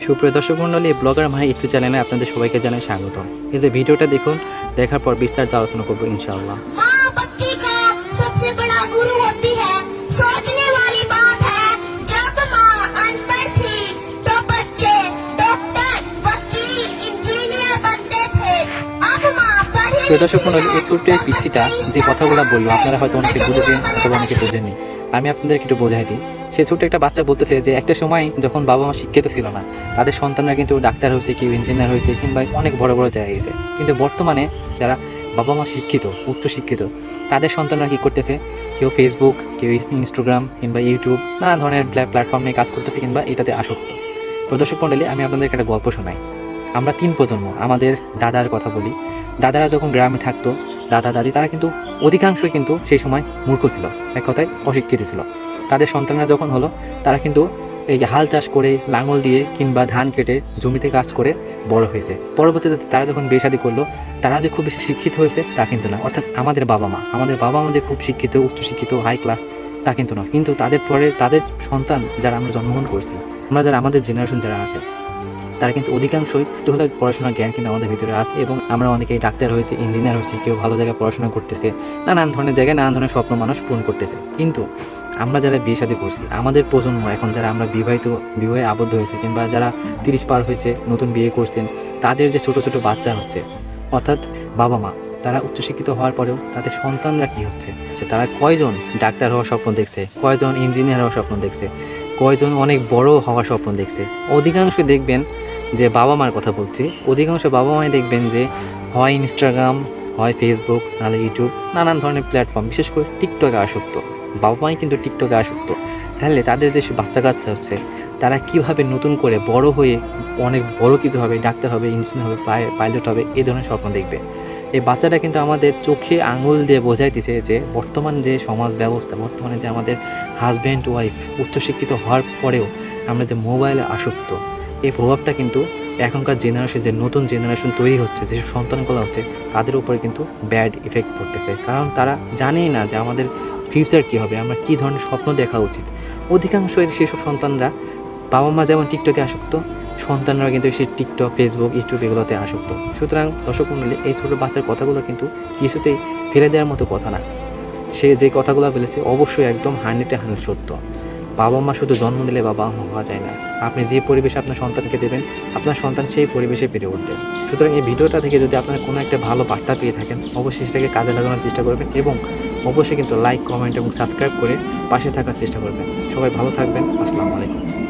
সুপ্রিয় দর্শক মন্ডলী ব্লগার মাহি ইউটিউব চ্যানেলে আপনাদের সবাইকে জানাই স্বাগত এই যে ভিডিওটা দেখুন দেখার পর বিস্তারিত আলোচনা করব ইনশাআল্লাহ। প্রদর্শক মণ্ডলী এই যে কথাগুলো বলল আপনারা হয়তো অনেকে বুঝেছেন অথবা অনেকে বোঝেনি আমি আপনাদেরকে একটু বোঝাই দিই। সে ছোট্ট একটা বাচ্চা বলতেছে যে একটা সময় যখন বাবা মা শিক্ষিত ছিল না, তাদের সন্তানরা কিন্তু ডাক্তার হয়েছে, কেউ ইঞ্জিনিয়ার হয়েছে, কিংবা অনেক বড় বড় জায়গায় গেছে। কিন্তু বর্তমানে যারা বাবা মা শিক্ষিত, উচ্চ শিক্ষিত, তাদের সন্তানরা কী করতেছে? কেউ ফেসবুক কেউ ইনস্টাগ্রাম কিংবা ইউটিউব নানা ধরনের প্ল্যাটফর্ম নিয়ে কাজ করতেছে, কিংবা এটাতে আসক্ত। প্রদর্শক মণ্ডলী, আমি আপনাদেরকে একটা গল্প শোনাই। আমরা তিন প্রজন্ম, আমাদের দাদার কথা বলি। দাদারা যখন গ্রামে থাকতো দাদা দাদি তারা কিন্তু অধিকাংশই কিন্তু সেই সময় মূর্খ ছিল, এক কথায় অশিক্ষিত ছিল। তাদের সন্তানরা যখন হলো, তারা কিন্তু এই হাল চাষ করে, লাঙল দিয়ে কিংবা ধান কেটে জমিতে কাজ করে বড় হয়েছে। পরবর্তীতে তারা যখন বেশাদি করল, তারা যে খুব বেশি শিক্ষিত হয়েছে তা কিন্তু না। অর্থাৎ আমাদের বাবা মা, আমাদের বাবা মা যে খুব শিক্ষিত উচ্চশিক্ষিত হাই ক্লাস তা কিন্তু না কিন্তু তাদের পরে তাদের সন্তান যারা আমরা জন্মগ্রহণ করছি, আমরা যারা আমাদের জেনারেশন যারা আছে, তারা কিন্তু অধিকাংশই একটু হলেও পড়াশোনার জ্ঞান কিন্তু আমাদের ভিতরে আছে এবং আমরা অনেকেই ডাক্তার হয়েছে ইঞ্জিনিয়ার হয়েছি, কেউ ভালো জায়গায় পড়াশোনা করতেছে, নানান ধরনের জায়গায় নানান ধরনের স্বপ্ন মানুষ পূরণ করতেছে। কিন্তু আমরা যারা বিয়ে সাথে করছি, আমাদের প্রজন্ম, এখন যারা আমরা বিবাহিত, বিবাহে আবদ্ধ হয়েছে কিংবা যারা তিরিশ পার হয়েছে, নতুন বিয়ে করছেন, তাদের যে ছোট ছোট বাচ্চা হচ্ছে, অর্থাৎ বাবা মা, তারা উচ্চশিক্ষিত হওয়ার পরেও তাদের সন্তানরা কি হচ্ছে? তারা কয়জন ডাক্তার হওয়ার স্বপ্ন দেখছে, কয়জন ইঞ্জিনিয়ার হওয়ার স্বপ্ন দেখছে, কয়জন অনেক বড় হওয়ার স্বপ্ন দেখছে। অধিকাংশ দেখবেন যে বাবা মার কথা বলছি, অধিকাংশ বাবা মাই দেখবেন যে হয় ইনস্টাগ্রাম হয় ফেসবুক নাহলে ইউটিউব নানান ধরনের প্ল্যাটফর্ম বিশেষ করে টিকটকে আসক্ত। বাবা মাই কিন্তু টিকটকে আসক্ত। তাহলে তাদের যে বাচ্চা কাচ্চা হচ্ছে, তারা কীভাবে নতুন করে বড় হয়ে অনেক বড় কিছু হবে, ডাক্তার হবে ইঞ্জিনিয়ার হবে পাইলট হবে এই ধরনের স্বপ্ন দেখবে। এই বাচ্চাটা কিন্তু আমাদের চোখে আঙুল দিয়ে বোঝাইতেছে যে বর্তমান যে সমাজ ব্যবস্থা, বর্তমানে যে আমাদের হাজব্যান্ড ওয়াইফ উচ্চশিক্ষিত হওয়ার পরেও আমরা যে মোবাইলে আসক্ত, এই প্রভাবটা কিন্তু এখনকার জেনারেশন যে নতুন জেনারেশন তৈরি হচ্ছে, যে সন্তানগুলো হচ্ছে, তাদের উপরে কিন্তু ব্যাড ইফেক্ট পড়তেছে। কারণ তারা জানেই না যে আমাদের ফিউচার কী হবে? আমার কী ধরনের স্বপ্ন দেখা উচিত? অধিকাংশ সেসব সন্তানরা বাবা মা যেমন টিকটকে আসক্ত সন্তানরা কিন্তু সেই টিকটক, ফেসবুক, ইউটিউব এগুলোতে আসক্ত। সুতরাং দর্শক মণ্ডলী, এই ছোটো বাচ্চার কথাগুলো কিন্তু কিছুতেই ফেলে দেওয়ার মতো কথা না। সে যে কথাগুলো বলেছে অবশ্যই একদম হান্ড্রেডে হান্ড্রেড সত্য। বাবা মা শুধু জন্ম দিলে বাবা মা হওয়া যায় না। আপনি যে পরিবেশে আপনার সন্তানকে দেবেন, আপনার সন্তান সেই পরিবেশে বেড়ে উঠবে। সুতরাং এই ভিডিওটা থেকে যদি আপনারা কোনো একটা ভালো বার্তা পেয়ে থাকেন, অবশ্যই সেটাকে কাজে লাগানোর চেষ্টা করবেন এবং অবশ্যই কিন্তু লাইক কমেন্ট এবং সাবস্ক্রাইব করে পাশে থাকার চেষ্টা করবেন। সবাই ভালো থাকবেন। আসসালামু আলাইকুম।